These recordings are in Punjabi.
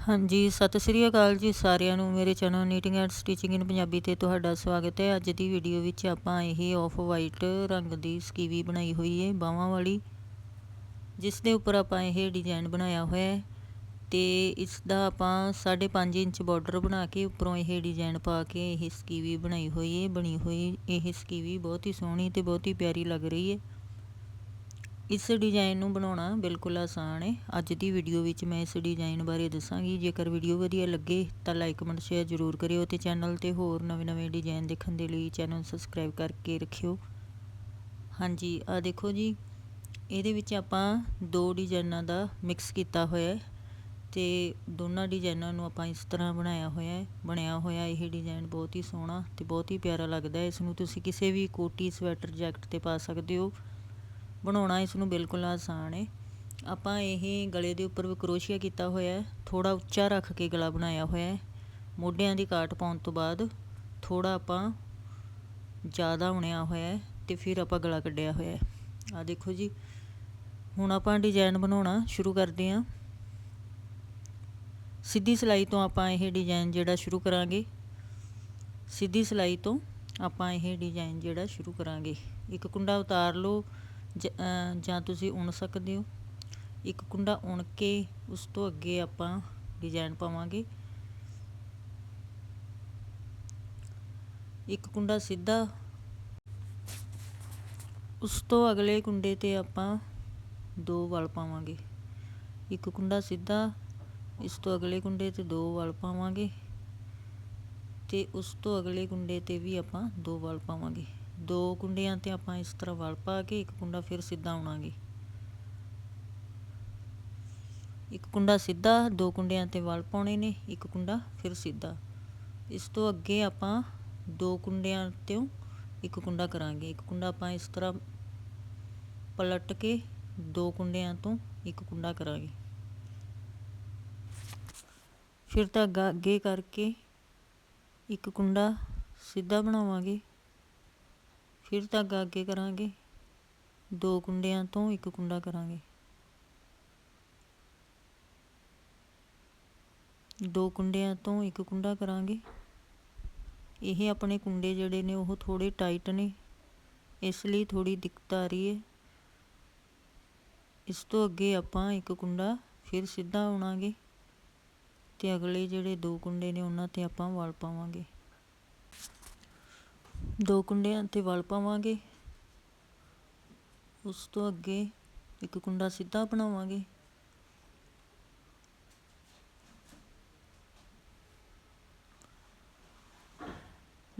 ਹਾਂਜੀ, ਸਤਿ ਸ੍ਰੀ ਅਕਾਲ ਜੀ ਸਾਰਿਆਂ ਨੂੰ। ਮੇਰੇ channel knitting and stitching in Punjabi ਤੇ ਤੁਹਾਡਾ ਸਵਾਗਤ ਹੈ। ਅੱਜ ਦੀ ਵੀਡੀਓ ਵਿੱਚ ਆਪਾਂ ਇਹ ਆਫ ਵਾਈਟ ਰੰਗ ਦੀ ਸਕੀਵੀ ਬਣਾਈ ਹੋਈ ਹੈ, ਬਾਹਾਂ ਵਾਲੀ, ਜਿਸ ਦੇ ਉੱਪਰ ਆਪਾਂ ਇਹ ਡਿਜ਼ਾਈਨ ਬਣਾਇਆ ਹੋਇਆ ਹੈ ਤੇ ਇਸ ਦਾ ਆਪਾਂ 5.5 ਇੰਚ ਬਾਰਡਰ ਬਣਾ ਕੇ ਉੱਪਰੋਂ ਇਹ ਡਿਜ਼ਾਈਨ ਪਾ ਕੇ ਇਹ ਸਕੀਵੀ ਬਣਾਈ ਹੋਈ ਹੈ, ਬਣੀ ਹੋਈ ਇਹ ਸਕੀਵੀ ਬਹੁਤ ਹੀ ਸੋਹਣੀ ਤੇ ਬਹੁਤ ਹੀ ਪਿਆਰੀ ਲੱਗ ਰਹੀ ਹੈ। ਇਸ ਡਿਜ਼ਾਈਨ ਨੂੰ ਬਣਾਉਣਾ ਬਿਲਕੁਲ ਆਸਾਨ ਹੈ। ਅੱਜ ਦੀ ਵੀਡੀਓ ਵਿੱਚ ਮੈਂ ਇਸ ਡਿਜ਼ਾਈਨ ਬਾਰੇ ਦੱਸਾਂਗੀ। ਜੇਕਰ ਵੀਡੀਓ ਵਧੀਆ ਲੱਗੇ ਤਾਂ ਲਾਈਕ ਕਮੈਂਟ ਸ਼ੇਅਰ ਜ਼ਰੂਰ ਕਰਿਓ ਤੇ ਚੈਨਲ ਤੇ ਹੋਰ ਨਵੇਂ-ਨਵੇਂ ਡਿਜ਼ਾਈਨ ਦੇਖਣ ਦੇ ਲਈ ਚੈਨਲ ਸਬਸਕ੍ਰਾਈਬ ਕਰਕੇ ਰੱਖਿਓ। ਹਾਂਜੀ ਆ ਦੇਖੋ ਜੀ। ਇਹਦੇ ਵਿੱਚ ਆਪਾਂ ਦੋ ਡਿਜ਼ਾਈਨਾਂ ਦਾ ਮਿਕਸ ਕੀਤਾ ਹੋਇਆ ਹੈ ਤੇ ਦੋਨਾਂ ਡਿਜ਼ਾਈਨਾਂ ਨੂੰ ਆਪਾਂ ਇਸ ਤਰ੍ਹਾਂ ਬਣਾਇਆ ਹੋਇਆ ਹੈ। ਬਣਿਆ ਹੋਇਆ ਇਹ ਡਿਜ਼ਾਈਨ ਬਹੁਤ ਹੀ ਸੋਹਣਾ ਤੇ ਬਹੁਤ ਹੀ ਪਿਆਰਾ ਲੱਗਦਾ ਹੈ। ਇਸ ਨੂੰ ਤੁਸੀਂ ਕਿਸੇ ਵੀ ਕੋਟੀ, ਸਵੈਟਰ, ਜੈਕਟ ਤੇ ਪਾ ਸਕਦੇ ਹੋ। ਬਣਾਉਣਾ ਇਸ ਨੂੰ ਬਿਲਕੁਲ ਆਸਾਨ ਹੈ ਆਪਾਂ ਇਹ ਗਲੇ ਦੇ ਉੱਪਰ ਕਰੋਸ਼ੀਆ ਕੀਤਾ ਹੋਇਆ ਹੈ। ਥੋੜਾ ਉੱਚਾ ਰੱਖ ਕੇ ਗਲਾ ਬਣਾਇਆ ਹੋਇਆ ਹੈ। ਮੋਢਿਆਂ ਦੀ ਕਾਟ ਪਾਉਣ ਤੋਂ ਬਾਅਦ ਥੋੜਾ ਆਪਾਂ ਜ਼ਿਆਦਾ ਉਣਿਆ ਹੋਇਆ ਹੈ ਤੇ ਫਿਰ ਆਪਾਂ ਗਲਾ ਕੱਢਿਆ ਹੋਇਆ ਹੈ। ਆ ਦੇਖੋ ਜੀ, ਹੁਣ ਆਪਾਂ ਡਿਜ਼ਾਈਨ ਬਣਾਉਣਾ ਸ਼ੁਰੂ ਕਰਦੇ ਹਾਂ। ਸਿੱਧੀ ਸਿਲਾਈ ਤੋਂ ਆਪਾਂ ਇਹ ਡਿਜ਼ਾਈਨ ਜਿਹੜਾ ਸ਼ੁਰੂ ਕਰਾਂਗੇ। ਸਿੱਧੀ ਸਿਲਾਈ ਤੋਂ ਆਪਾਂ ਇਹ ਡਿਜ਼ਾਈਨ ਜਿਹੜਾ ਸ਼ੁਰੂ ਕਰਾਂਗੇ। ਇੱਕ ਕੁੰਡਾ ਉਤਾਰ ਲਓ। ਜਾਂ ਤੁਸੀਂ ਉਣ ਸਕਦੇ ਹੋ। ਇੱਕ ਕੁੰਡਾ ਉਣ ਕੇ ਉਸ ਤੋਂ ਅੱਗੇ ਆਪਾਂ ਡਿਜ਼ਾਈਨ ਪਾਵਾਂਗੇ। ਇੱਕ ਕੁੰਡਾ ਸਿੱਧਾ। ਉਸ ਤੋਂ ਅਗਲੇ ਕੁੰਡੇ ਤੇ ਆਪਾਂ ਦੋ ਵਲ ਪਾਵਾਂਗੇ। ਇੱਕ ਕੁੰਡਾ ਸਿੱਧਾ, ਇਸ ਤੋਂ ਅਗਲੇ ਕੁੰਡੇ ਤੇ ਦੋ ਵਲ ਪਾਵਾਂਗੇ ਤੇ ਉਸ ਤੋਂ ਅਗਲੇ ਕੁੰਡੇ ਤੇ ਵੀ ਆਪਾਂ ਦੋ ਵਲ ਪਾਵਾਂਗੇ। ਦੋ ਕੁੰਡਿਆਂ ਤੇ ਆਪਾਂ ਇਸ ਤਰ੍ਹਾਂ ਵਲ ਪਾ ਕੇ ਇੱਕ ਕੁੰਡਾ ਫਿਰ ਸਿੱਧਾ ਆਉਣਾਗੇ। ਇੱਕ ਕੁੰਡਾ ਸਿੱਧਾ, ਦੋ ਕੁੰਡਿਆਂ ਤੇ ਵਲ ਪਾਉਣੇ ਨੇ, ਇੱਕ ਕੁੰਡਾ ਫਿਰ ਸਿੱਧਾ। ਇਸ ਤੋਂ ਅੱਗੇ ਆਪਾਂ ਦੋ ਕੁੰਡਿਆਂ ਤੋਂ ਇੱਕ ਕੁੰਡਾ ਕਰਾਂਗੇ। ਇੱਕ ਕੁੰਡਾ ਆਪਾਂ ਇਸ ਤਰ੍ਹਾਂ ਪਲਟ ਕੇ ਦੋ ਕੁੰਡਿਆਂ ਤੋਂ ਇੱਕ ਕੁੰਡਾ ਕਰਾਂਗੇ। ਫਿਰ ਧਾਗਾ ਅੱਗੇ ਕਰਕੇ ਇੱਕ ਕੁੰਡਾ ਸਿੱਧਾ ਬਣਾਵਾਂਗੇ। ਫਿਰ ਧਾਗਾ ਅੱਗੇ ਕਰਾਂਗੇ। ਦੋ ਕੁੰਡਿਆਂ ਤੋਂ ਇੱਕ ਕੁੰਡਾ ਕਰਾਂਗੇ। ਦੋ ਕੁੰਡਿਆਂ ਤੋਂ ਇੱਕ ਕੁੰਡਾ ਕਰਾਂਗੇ। ਇਹ ਆਪਣੇ ਕੁੰਡੇ ਜਿਹੜੇ ਨੇ ਉਹ ਥੋੜੇ ਟਾਈਟ ਨੇ। ਇਸ ਲਈ ਥੋੜੀ ਦਿੱਕਤ ਆ ਰਹੀ ਹੈ। ਇਸ ਤੋਂ ਅੱਗੇ ਆਪਾਂ ਇੱਕ ਕੁੰਡਾ ਫਿਰ ਸਿੱਧਾ ਆਉਣਾਗੇ ਤੇ ਅਗਲੇ ਜਿਹੜੇ ਦੋ ਕੁੰਡੇ ਨੇ ਉਹਨਾਂ ਤੇ ਆਪਾਂ ਵਲ ਪਾਵਾਂਗੇ। ਦੋ ਕੁੰਡਿਆਂ ਤੇ ਵਲ ਪਾਵਾਂਗੇ। ਉਸ ਤੋਂ ਅੱਗੇ ਇੱਕ ਕੁੰਡਾ ਸਿੱਧਾ ਬਣਾਵਾਂਗੇ।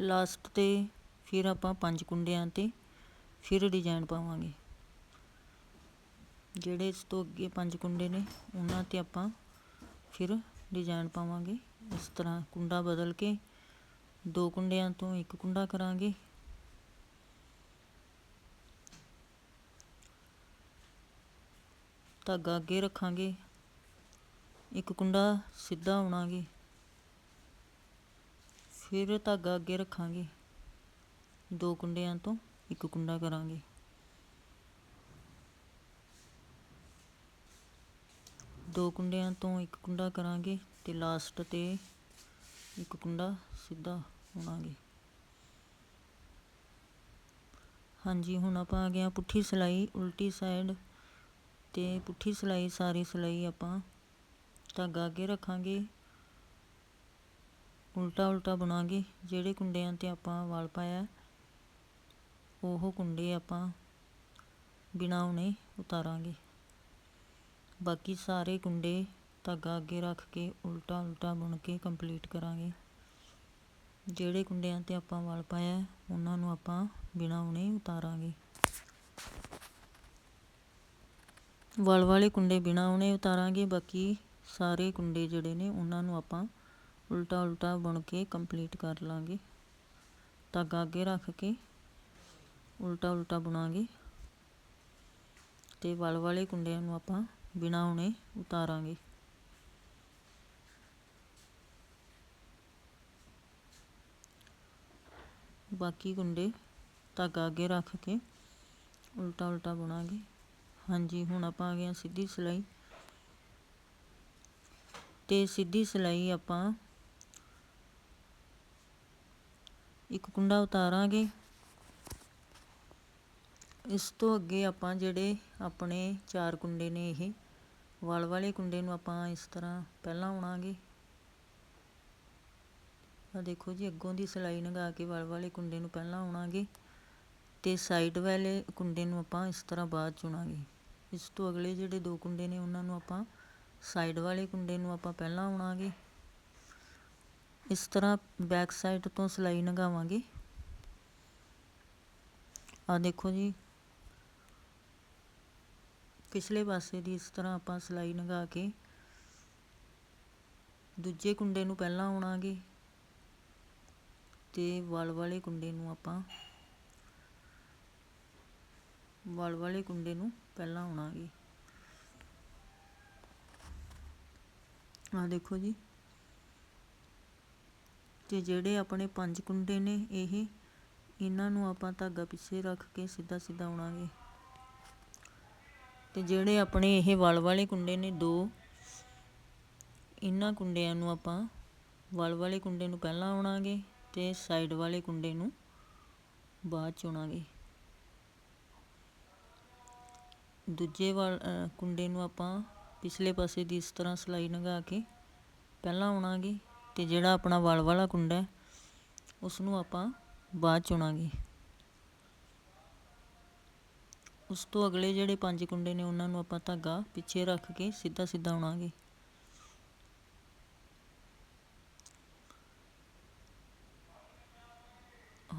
ਲਾਸਟ ਤੇ ਫਿਰ ਆਪਾਂ ਪੰਜ ਕੁੰਡਿਆਂ ਤੇ ਫਿਰ ਡਿਜ਼ਾਈਨ ਪਾਵਾਂਗੇ। ਜਿਹੜੇ ਇਸ ਤੋਂ ਅੱਗੇ ਪੰਜ ਕੁੰਡੇ ਨੇ, ਉਹਨਾਂ ਤੇ ਆਪਾਂ ਫਿਰ ਡਿਜ਼ਾਈਨ ਪਾਵਾਂਗੇ। ਇਸ ਤਰ੍ਹਾਂ ਕੁੰਡਾ ਬਦਲ ਕੇ ਦੋ ਕੁੰਡਿਆਂ ਤੋਂ ਇੱਕ ਕੁੰਡਾ ਕਰਾਂਗੇ। ਧਾਗਾ ਅੱਗੇ ਰੱਖਾਂਗੇ। ਇੱਕ ਕੁੰਡਾ ਸਿੱਧਾ ਆਉਣਾਗੇ। ਫਿਰ ਧਾਗਾ ਅੱਗੇ ਰੱਖਾਂਗੇ। ਦੋ ਕੁੰਡਿਆਂ ਤੋਂ ਇੱਕ ਕੁੰਡਾ ਕਰਾਂਗੇ। ਦੋ ਕੁੰਡਿਆਂ ਤੋਂ ਇੱਕ ਕੁੰਡਾ ਕਰਾਂਗੇ ਤੇ ਲਾਸਟ ਤੇ ਇੱਕ ਕੁੰਡਾ ਸਿੱਧਾ ਹੋਣਾਗੇ ਹਾਂਜੀ, ਹੁਣ ਆਪਾਂ ਆ ਗਏ ਗਿਆ ਪੁੱਠੀ ਸਲਾਈ, ਉਲਟੀ ਸਾਈਡ ਤੇ ਪੁੱਠੀ ਸਲਾਈ, ਸਾਰੀ ਸਲਾਈ ਆਪਾਂ ਧਾਗਾ ਅੱਗੇ ਰੱਖਾਂਗੇ। ਉਲਟਾ ਉਲਟਾ ਬਣਾਗੇ, ਜਿਹੜੇ ਕੁੰਡਿਆਂ ਤੇ ਆਪਾਂ ਵਾਲ ਪਾਇਆ, ਉਹ ਕੁੰਡੇ ਆਪਾਂ ਬਿਨਾਂ ਉਨੇ ਉਤਾਰਾਂਗੇ। ਬਾਕੀ ਸਾਰੇ ਕੁੰਡੇ ਧਾਗਾ ਅੱਗੇ ਰੱਖ ਕੇ ਉਲਟਾ ਉਲਟਾ ਬੁਣ ਕੇ ਕੰਪਲੀਟ ਕਰਾਂਗੇ। ਜਿਹੜੇ ਕੁੰਡਿਆਂ ਤੇ ਆਪਾਂ ਵਲ ਪਾਇਆ, ਉਹਨਾਂ ਨੂੰ ਆਪਾਂ ਬਿਨਾਂ ਉਨੇ ਉਤਾਰਾਂਗੇ। ਵਲ ਵਾਲੇ ਕੁੰਡੇ ਬਿਨਾਂ ਉਨੇ ਉਤਾਰਾਂਗੇ, ਬਾਕੀ ਸਾਰੇ ਕੁੰਡੇ ਜਿਹੜੇ ਨੇ, ਉਹਨਾਂ ਨੂੰ ਆਪਾਂ ਉਲਟਾ ਉਲਟਾ ਬੁਣ ਕੇ ਕੰਪਲੀਟ ਕਰ ਲਾਂਗੇ। ਧਾਗਾ ਅੱਗੇ ਰੱਖ ਕੇ ਉਲਟਾ ਉਲਟਾ ਬੁਣਾਂਗੇ ਤੇ ਵਲ ਵਾਲੇ ਕੁੰਡਿਆਂ ਨੂੰ ਆਪਾਂ ਬਿਨਾਂ ਉਨੇ ਉਤਾਰਾਂਗੇ। ਬਾਕੀ ਕੁੰਡੇ ਧਾਗਾ ਅੱਗੇ ਰੱਖ ਕੇ ਉਲਟਾ ਉਲਟਾ ਬੁਣਾਂਗੇ। ਹਾਂਜੀ, ਹੁਣ ਆਪਾਂ ਆ ਗਏ ਸਿੱਧੀ ਸਿਲਾਈ। ਤੇ ਸਿੱਧੀ ਸਿਲਾਈ ਆਪਾਂ ਇੱਕ ਕੁੰਡਾ ਉਤਾਰਾਂਗੇ। ਇਸ ਤੋਂ ਅੱਗੇ ਆਪਾਂ ਜਿਹੜੇ ਆਪਣੇ ਚਾਰ ਕੁੰਡੇ ਨੇ ਇਹ, ਵਲ ਵਾਲੇ ਕੁੰਡੇ ਨੂੰ ਆਪਾਂ ਇਸ ਤਰ੍ਹਾਂ ਪਹਿਲਾਂ ਉਣਾਂਗੇ ਆ ਦੇਖੋ ਜੀ, ਅੱਗੋਂ ਦੀ ਸਿਲਾਈ ਲਗਾ ਕੇ ਵਲ ਵਾਲੇ ਕੁੰਡੇ ਨੂੰ ਪਹਿਲਾਂ ਉਣਾਂਗੇ ਤੇ ਸਾਈਡ ਵਾਲੇ ਕੁੰਡੇ ਨੂੰ ਆਪਾਂ ਇਸ ਤਰ੍ਹਾਂ ਬਾਅਦ ਚੁਣਾਂਗੇ ਇਸ ਤੋਂ ਅਗਲੇ ਜਿਹੜੇ ਦੋ ਕੁੰਡੇ ਨੇ, ਉਹਨਾਂ ਨੂੰ ਆਪਾਂ ਸਾਈਡ ਵਾਲੇ ਕੁੰਡੇ ਨੂੰ ਆਪਾਂ ਪਹਿਲਾਂ ਉਣਾਂਗੇ ਇਸ ਤਰ੍ਹਾਂ ਬੈਕ ਸਾਈਡ ਤੋਂ ਸਿਲਾਈ ਲਗਾਵਾਂਗੇ ਆ ਦੇਖੋ ਜੀ, ਪਿਛਲੇ ਪਾਸੇ ਦੀ ਇਸ ਤਰ੍ਹਾਂ ਆਪਾਂ ਸਿਲਾਈ ਲਗਾ ਕੇ ਦੂਜੇ ਕੁੰਡੇ ਨੂੰ ਪਹਿਲਾਂ ਉਣਾਂਗੇ ਤੇ ਵਲ ਵਾਲੇ ਕੁੰਡੇ ਨੂੰ ਆਪਾਂ ਵਲ ਵਾਲੇ ਕੁੰਡੇ ਨੂੰ ਪਹਿਲਾਂ ਉਣਾਂਗੇ ਆ ਦੇਖੋ ਜੀ। ਤੇ ਜਿਹੜੇ ਆਪਣੇ ਪੰਜ ਕੁੰਡੇ ਨੇ, ਇਹ ਇਹਨਾਂ ਨੂੰ ਆਪਾਂ ਧਾਗਾ ਪਿੱਛੇ ਰੱਖ ਕੇ ਸਿੱਧਾ ਸਿੱਧਾ ਉਣਾਂਗੇ ਤੇ ਜਿਹੜੇ ਆਪਣੇ ਇਹ ਵਲ ਵਾਲੇ ਕੁੰਡੇ ਨੇ, ਦੋ, ਇਹਨਾਂ ਕੁੰਡਿਆਂ ਨੂੰ ਆਪਾਂ ਵਲ ਵਾਲੇ ਕੁੰਡੇ ਨੂੰ ਪਹਿਲਾਂ ਉਣਾਂਗੇ ਅਤੇ ਸਾਈਡ ਵਾਲੇ ਕੁੰਡੇ ਨੂੰ ਬਾਅਦ ਚੁਣਾਂਗੇ ਦੂਜੇ ਵਾਲ ਕੁੰਡੇ ਨੂੰ ਆਪਾਂ ਪਿਛਲੇ ਪਾਸੇ ਦੀ ਇਸ ਤਰ੍ਹਾਂ ਸਿਲਾਈ ਲੰਘਾ ਕੇ ਪਹਿਲਾਂ ਉਣਾਂਗੇ ਤੇ ਜਿਹੜਾ ਆਪਣਾ ਵਲ ਵਾਲਾ ਕੁੰਡਾ ਹੈ ਉਸ ਨੂੰ ਆਪਾਂ ਬਾਅਦ ਚੁਣਾਂਗੇ ਉਸ ਤੋਂ ਅਗਲੇ ਜਿਹੜੇ ਪੰਜ ਕੁੰਡੇ ਨੇ, ਉਹਨਾਂ ਨੂੰ ਆਪਾਂ ਧਾਗਾ ਪਿੱਛੇ ਰੱਖ ਕੇ ਸਿੱਧਾ ਸਿੱਧਾ ਆਉਣਾਗੇ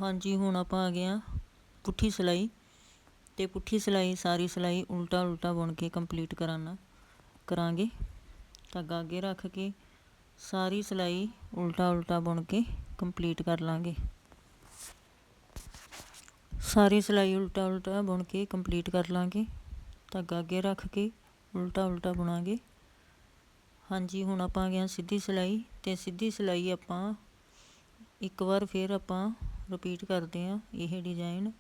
ਹਾਂਜੀ, ਹੁਣ ਆਪਾਂ ਆ ਗਏ ਆ ਪੁੱਠੀ ਸਿਲਾਈ ਤੇ ਪੁੱਠੀ ਸਿਲਾਈ, ਸਾਰੀ ਸਿਲਾਈ ਉਲਟਾ ਉਲਟਾ ਬੁਣ ਕੇ ਕੰਪਲੀਟ ਕਰਾਣਾ ਕਰਾਂਗੇ। ਧਾਗਾ ਅੱਗੇ ਰੱਖ ਕੇ ਸਾਰੀ ਸਿਲਾਈ ਉਲਟਾ ਉਲਟਾ ਬੁਣ ਕੇ ਕੰਪਲੀਟ ਕਰ ਲਾਂਗੇ। ਸਾਰੀ ਸਿਲਾਈ ਉਲਟਾ ਉਲਟਾ ਬੁਣ ਕੇ ਕੰਪਲੀਟ ਕਰ ਲਾਂਗੇ। ਧਾਗਾ ਅੱਗੇ ਰੱਖ ਕੇ ਉਲਟਾ ਉਲਟਾ ਬੁਣਾਂਗੇ। ਹਾਂਜੀ, ਹੁਣ ਆਪਾਂ ਆ ਗਏ ਸਿੱਧੀ ਸਿਲਾਈ ਤੇ ਸਿੱਧੀ ਸਿਲਾਈ ਆਪਾਂ ਇੱਕ ਵਾਰ ਫਿਰ ਆਪਾਂ ਰਿਪੀਟ ਕਰਦੇ ਆ ਇਹ ਡਿਜ਼ਾਈਨ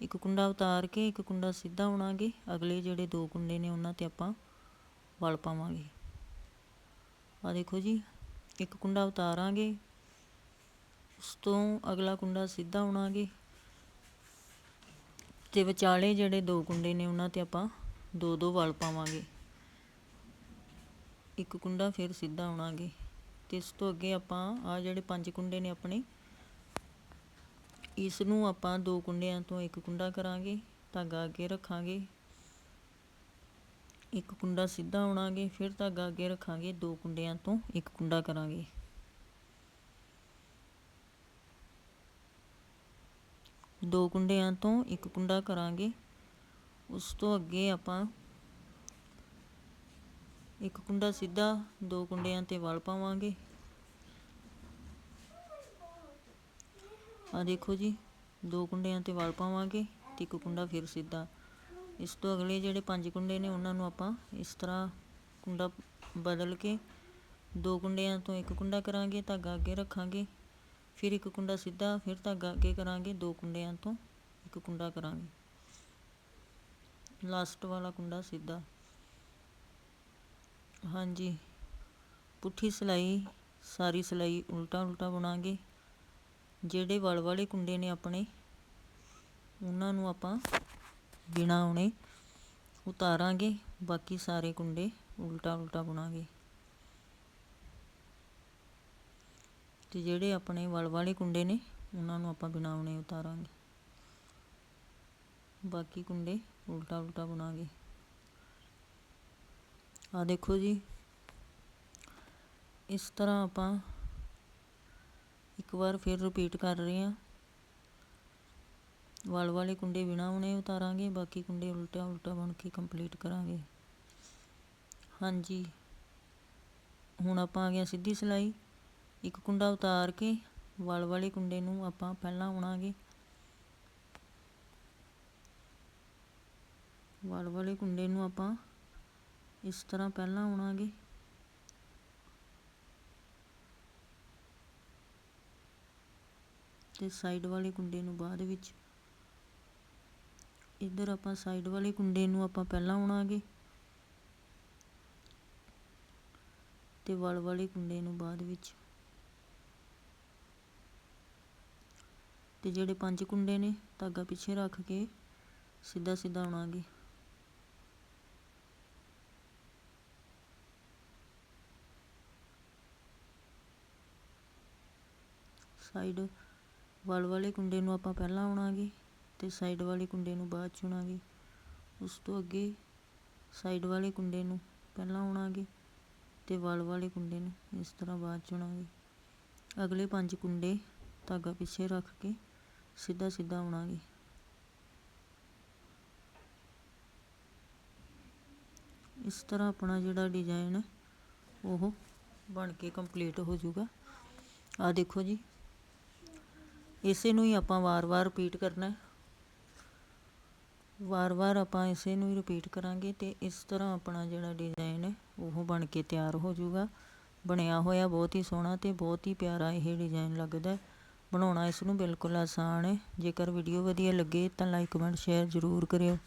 ਇੱਕ ਕੁੰਡਾ ਉਤਾਰ ਕੇ, ਇੱਕ ਕੁੰਡਾ ਸਿੱਧਾ ਉਣਾਂਗੇ ਅਗਲੇ ਜਿਹੜੇ ਦੋ ਕੁੰਡੇ ਨੇ, ਉਹਨਾਂ ਤੇ ਆਪਾਂ ਵਲ ਪਾਵਾਂਗੇ। ਆ ਦੇਖੋ ਜੀ, ਇੱਕ ਕੁੰਡਾ ਉਤਾਰਾਂਗੇ। ਉਸ ਤੋਂ ਅਗਲਾ ਕੁੰਡਾ ਸਿੱਧਾ ਉਣਾਂਗੇ ਤੇ ਵਿਚਾਲੇ ਜਿਹੜੇ ਦੋ ਕੁੰਡੇ ਨੇ, ਉਹਨਾਂ ਤੇ ਆਪਾਂ ਦੋ ਦੋ ਵਲ ਪਾਵਾਂਗੇ। ਇੱਕ ਕੁੰਡਾ ਫਿਰ ਸਿੱਧਾ ਉਣਾਂਗੇ ਤੇ ਇਸ ਤੋਂ ਅੱਗੇ ਆਪਾਂ ਆ ਜਿਹੜੇ ਪੰਜ ਕੁੰਡੇ ਨੇ ਆਪਣੇ ਇਸ ਨੂੰ ਆਪਾਂ ਦੋ ਕੁੰਡਿਆਂ ਤੋਂ ਇੱਕ ਕੁੰਡਾ ਕਰਾਂਗੇ, ਧਾਗਾ ਅੱਗੇ ਰੱਖਾਂਗੇ। ਇੱਕ ਕੁੰਡਾ ਸਿੱਧਾ ਉਣਾਂਗੇ ਫਿਰ ਧਾਗਾ ਅੱਗੇ ਰੱਖਾਂਗੇ, ਦੋ ਕੁੰਡਿਆਂ ਤੋਂ ਇੱਕ ਕੁੰਡਾ ਕਰਾਂਗੇ। ਦੋ ਕੁੰਡਿਆਂ ਤੋਂ ਇੱਕ ਕੁੰਡਾ ਕਰਾਂਗੇ। ਉਸ ਤੋਂ ਅੱਗੇ ਆਪਾਂ ਇੱਕ ਕੁੰਡਾ ਸਿੱਧਾ, ਦੋ ਕੁੰਡਿਆਂ ਤੇ ਵਲ ਪਾਵਾਂਗੇ। ਆ ਦੇਖੋ ਜੀ, ਦੋ ਕੁੰਡਿਆਂ ਤੇ ਵਲ ਪਾਵਾਂਗੇ ਤੇ ਇੱਕ ਕੁੰਡਾ ਫਿਰ ਸਿੱਧਾ। ਇਸ ਤੋਂ ਅਗਲੇ ਜਿਹੜੇ ਪੰਜ ਕੁੰਡੇ ਨੇ, ਉਹਨਾਂ ਨੂੰ ਆਪਾਂ ਇਸ ਤਰ੍ਹਾਂ ਕੁੰਡਾ ਬਦਲ ਕੇ ਦੋ ਕੁੰਡਿਆਂ ਤੋਂ ਇੱਕ ਕੁੰਡਾ ਕਰਾਂਗੇ, ਧਾਗਾ ਅੱਗੇ ਰੱਖਾਂਗੇ। ਫਿਰ ਇੱਕ ਕੁੰਡਾ ਸਿੱਧਾ, ਫਿਰ ਧਾਗਾ ਅੱਗੇ ਕਰਾਂਗੇ, ਦੋ ਕੁੰਡਿਆਂ ਤੋਂ ਇੱਕ ਕੁੰਡਾ ਕਰਾਂਗੇ। ਲਾਸਟ ਵਾਲਾ ਕੁੰਡਾ ਸਿੱਧਾ। ਹਾਂਜੀ, ਪੁੱਠੀ ਸਿਲਾਈ, ਸਾਰੀ ਸਿਲਾਈ ਉਲਟਾ ਉਲਟਾ ਬਣਾਗੇ। ਜਿਹੜੇ ਵਲ ਵਾਲੇ ਕੁੰਡੇ ਨੇ ਆਪਣੇ, ਉਹਨਾਂ ਨੂੰ ਆਪਾਂ ਬਿਨਾ ਉਣੇ ਉਤਾਰਾਂਗੇ, ਬਾਕੀ ਸਾਰੇ ਕੁੰਡੇ ਉਲਟਾ ਉਲਟਾ ਬੁਣਾਂਗੇ। ਤੇ ਜਿਹੜੇ ਆਪਣੇ ਵਲ ਵਾਲੇ ਕੁੰਡੇ ਨੇ, ਉਹਨਾਂ ਨੂੰ ਆਪਾਂ ਬਿਨਾ ਉਣੇ ਉਤਾਰਾਂਗੇ। ਬਾਕੀ ਕੁੰਡੇ ਉਲਟਾ ਉਲਟਾ ਬੁਣਾਂਗੇ। ਆ ਦੇਖੋ ਜੀ, ਇਸ ਤਰ੍ਹਾਂ ਆਪਾਂ ਇੱਕ ਵਾਰ ਫਿਰ ਰਿਪੀਟ ਕਰ ਰਹੇ ਹਾਂ। ਵਲ ਵਾਲੇ ਕੁੰਡੇ ਬਿਨਾ ਉਣੇ ਉਤਾਰਾਂਗੇ, ਬਾਕੀ ਕੁੰਡੇ ਉਲਟਾ ਉਲਟਾ ਬਣ ਕੇ ਕੰਪਲੀਟ ਕਰਾਂਗੇ। ਹਾਂਜੀ। ਹੁਣ ਆਪਾਂ ਆ ਗਿਆ ਸਿੱਧੀ ਸਿਲਾਈ। ਇੱਕ ਕੁੰਡਾ ਉਤਾਰ ਕੇ ਵਲ ਵਾਲੇ ਕੁੰਡੇ ਨੂੰ ਆਪਾਂ ਪਹਿਲਾਂ ਉਣਾਂਗੇ ਵਲ ਵਾਲੇ ਕੁੰਡੇ ਨੂੰ ਆਪਾਂ ਇਸ ਤਰ੍ਹਾਂ ਪਹਿਲਾਂ ਉਣਾਂਗੇ ਤੇ ਸਾਈਡ ਵਾਲੇ ਕੁੰਡੇ ਨੂੰ ਬਾਅਦ ਵਿੱਚ। ਇੱਧਰ ਆਪਾਂ ਸਾਈਡ ਵਾਲੇ ਕੁੰਡੇ ਨੂੰ ਆਪਾਂ ਪਹਿਲਾਂ ਉਣਾਂਗੇ ਤੇ ਵਲ ਵਾਲੇ ਕੁੰਡੇ ਨੂੰ ਬਾਅਦ ਵਿੱਚ। ਤੇ ਜਿਹੜੇ ਪੰਜ ਕੁੰਡੇ ਨੇ, ਧਾਗਾ ਪਿੱਛੇ ਰੱਖ ਕੇ ਸਿੱਧਾ ਸਿੱਧਾ ਉਣਾਂਗੇ ਸਾਈਡ ਵਲ ਵਾਲੇ ਕੁੰਡੇ ਨੂੰ ਆਪਾਂ ਪਹਿਲਾਂ ਉਣਾਂਗੇ ਤੇ ਸਾਈਡ ਵਾਲੇ ਕੁੰਡੇ ਨੂੰ ਬਾਅਦ ਚ ਉਣਾਂਗੇ ਉਸ ਤੋਂ ਅੱਗੇ ਸਾਈਡ ਵਾਲੇ ਕੁੰਡੇ ਨੂੰ ਪਹਿਲਾਂ ਉਣਾਂਗੇ ਤੇ ਵਲ ਵਾਲੇ ਕੁੰਡੇ ਨੂੰ ਇਸ ਤਰ੍ਹਾਂ ਬਾਅਦ ਚੁਣਾਂਗੇ ਅਗਲੇ ਪੰਜ ਕੁੰਡੇ ਧਾਗਾ ਪਿੱਛੇ ਰੱਖ ਕੇ ਸਿੱਧਾ ਸਿੱਧਾ ਉਣਾਂਗੇ ਇਸ ਤਰ੍ਹਾਂ ਆਪਣਾ ਜਿਹੜਾ ਡਿਜ਼ਾਈਨ ਹੈ, ਉਹ ਬਣ ਕੇ ਕੰਪਲੀਟ ਹੋ ਜਾਊਗਾ। ਆ ਦੇਖੋ ਜੀ ਇਸੇ ਨੂੰ ਹੀ ਆਪਾਂ ਵਾਰ-ਵਾਰ ਰਿਪੀਟ ਕਰਨਾ ਹੈ। ਵਾਰ-ਵਾਰ ਆਪਾਂ ਇਸੇ ਨੂੰ ਹੀ ਰਿਪੀਟ ਕਰਾਂਗੇ ਤੇ ਇਸ ਤਰ੍ਹਾਂ ਆਪਣਾ ਜਿਹੜਾ ਡਿਜ਼ਾਈਨ ਹੈ, ਉਹ ਬਣ ਕੇ ਤਿਆਰ ਹੋ ਜਾਊਗਾ। ਬਣਿਆ ਹੋਇਆ ਬਹੁਤ ਹੀ ਸੋਹਣਾ ਤੇ ਬਹੁਤ ਹੀ ਪਿਆਰਾ ਇਹ ਡਿਜ਼ਾਈਨ ਲੱਗਦਾ ਹੈ। ਬਣਾਉਣਾ ਇਸ ਨੂੰ ਬਿਲਕੁਲ ਆਸਾਨ ਹੈ। ਜੇਕਰ ਵੀਡੀਓ ਵਧੀਆ ਲੱਗੇ ਤਾਂ ਲਾਈਕ ਕਮੈਂਟ ਸ਼ੇਅਰ ਜ਼ਰੂਰ ਕਰਿਓ।